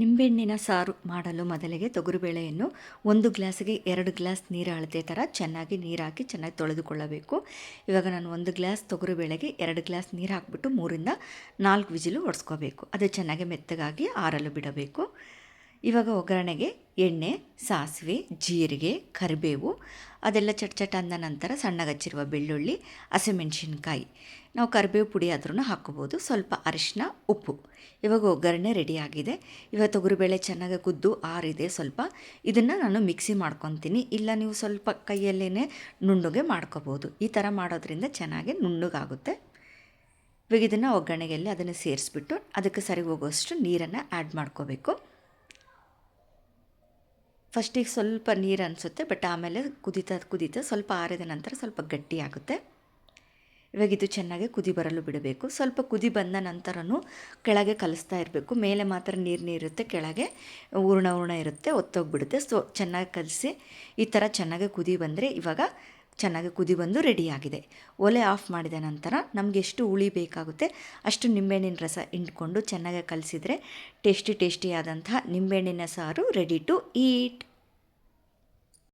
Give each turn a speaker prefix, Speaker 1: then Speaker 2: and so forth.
Speaker 1: ನಿಂಬೆಹಣ್ಣಿನ ಸಾರು ಮಾಡಲು ಮೊದಲಿಗೆ ತೊಗರಿಬೇಳೆಯನ್ನು ಒಂದು ಗ್ಲಾಸಿಗೆ ಎರಡು ಗ್ಲಾಸ್ ನೀರು ಅಳತೆ ಥರ ಚೆನ್ನಾಗಿ ನೀರು ಹಾಕಿ ಚೆನ್ನಾಗಿ ತೊಳೆದುಕೊಳ್ಳಬೇಕು. ಇವಾಗ ನಾನು ಒಂದು ಗ್ಲಾಸ್ ತೊಗರಿಬೇಳೆಗೆ ಎರಡು ಗ್ಲಾಸ್ ನೀರು ಹಾಕಿಬಿಟ್ಟು ಮೂರಿಂದ ನಾಲ್ಕು ವಿಜಿಲು ಒಡ್ಸ್ಕೋಬೇಕು. ಅದು ಚೆನ್ನಾಗಿ ಮೆತ್ತಗಾಗಿ ಆರಲು ಬಿಡಬೇಕು. ಇವಾಗ ಒಗ್ಗರಣೆಗೆ ಎಣ್ಣೆ, ಸಾಸಿವೆ, ಜೀರಿಗೆ, ಕರಿಬೇವು, ಅದೆಲ್ಲ ಚಟ್ ಚಟ್ ಅಂದ ನಂತರ ಸಣ್ಣಗಚ್ಚಿರುವ ಬೆಳ್ಳುಳ್ಳಿ, ಹಸಿಮೆಣ್ಸಿನ್ಕಾಯಿ. ನಾವು ಕರಿಬೇವು ಪುಡಿ ಆದ್ರೂ ಹಾಕ್ಕೋಬೋದು. ಸ್ವಲ್ಪ ಅರಿಶಿನ ಉಪ್ಪು. ಇವಾಗ ಒಗ್ಗರಣೆ ರೆಡಿಯಾಗಿದೆ ಇವಾಗ ತೊಗರಿಬೇಳೆ ಚೆನ್ನಾಗಿ ಕುದ್ದು ಆರಿದೆ ಸ್ವಲ್ಪ. ಇದನ್ನು ನಾನು ಮಿಕ್ಸಿ ಮಾಡ್ಕೊತೀನಿ. ಇಲ್ಲ ನೀವು ಸ್ವಲ್ಪ ಕೈಯಲ್ಲೇ ನುಣ್ಣುಗೆ ಮಾಡ್ಕೋಬೋದು. ಈ ಥರ ಮಾಡೋದ್ರಿಂದ ಚೆನ್ನಾಗಿ ನುಣ್ಣಗಾಗುತ್ತೆ. ಇವಾಗ ಇದನ್ನು ಒಗ್ಗರಣೆಗೆಲ್ಲ ಅದನ್ನು ಸೇರಿಸ್ಬಿಟ್ಟು ಅದಕ್ಕೆ ಸರಿ ಹೋಗುವಷ್ಟು ನೀರನ್ನು ಆ್ಯಡ್ ಮಾಡ್ಕೋಬೇಕು. ಫಸ್ಟಿಗೆ ಸ್ವಲ್ಪ ನೀರು ಅನಿಸುತ್ತೆ, ಬಟ್ ಆಮೇಲೆ ಕುದಿತಾ ಕುದಿತಾ ಸ್ವಲ್ಪ ಆರಿದ ನಂತರ ಸ್ವಲ್ಪ ಗಟ್ಟಿ ಆಗುತ್ತೆ. ಇವಾಗ ಇದು ಚೆನ್ನಾಗಿ ಕುದಿ ಬರಲು ಬಿಡಬೇಕು. ಸ್ವಲ್ಪ ಕುದಿ ಬಂದ ನಂತರನೂ ಕೆಳಗೆ ಕಲಿಸ್ತಾ ಇರಬೇಕು. ಮೇಲೆ ಮಾತ್ರ ನೀರು ನೀರುತ್ತೆ ಕೆಳಗೆ ಹೂರ್ಣ ಹೂರ್ಣ ಇರುತ್ತೆ, ಒತ್ತೋಗ್ಬಿಡುತ್ತೆ. ಸೊ, ಚೆನ್ನಾಗಿ ಕಲಸಿ ಈ ಥರ ಚೆನ್ನಾಗಿ ಕುದಿ ಬಂದರೆ ಇವಾಗ ಚೆನ್ನಾಗಿ ಕುದಿ ಬಂದು ರೆಡಿಯಾಗಿದೆ. ಒಲೆ ಆಫ್ ಮಾಡಿದ ನಂತರ ನಮಗೆ ಎಷ್ಟು ಹುಳಿ ಬೇಕಾಗುತ್ತೆ ಅಷ್ಟು ನಿಂಬೆಹಣ್ಣಿನ ರಸ ಹಿಂಡ್ಕೊಂಡು ಚೆನ್ನಾಗಿ ಕಲಸಿದ್ರೆ ಟೇಸ್ಟಿ ಟೇಸ್ಟಿಯಾದಂತಹ ನಿಂಬೆಹಣ್ಣಿನ ಸಾರು ರೆಡಿ ಟು ಈಟ್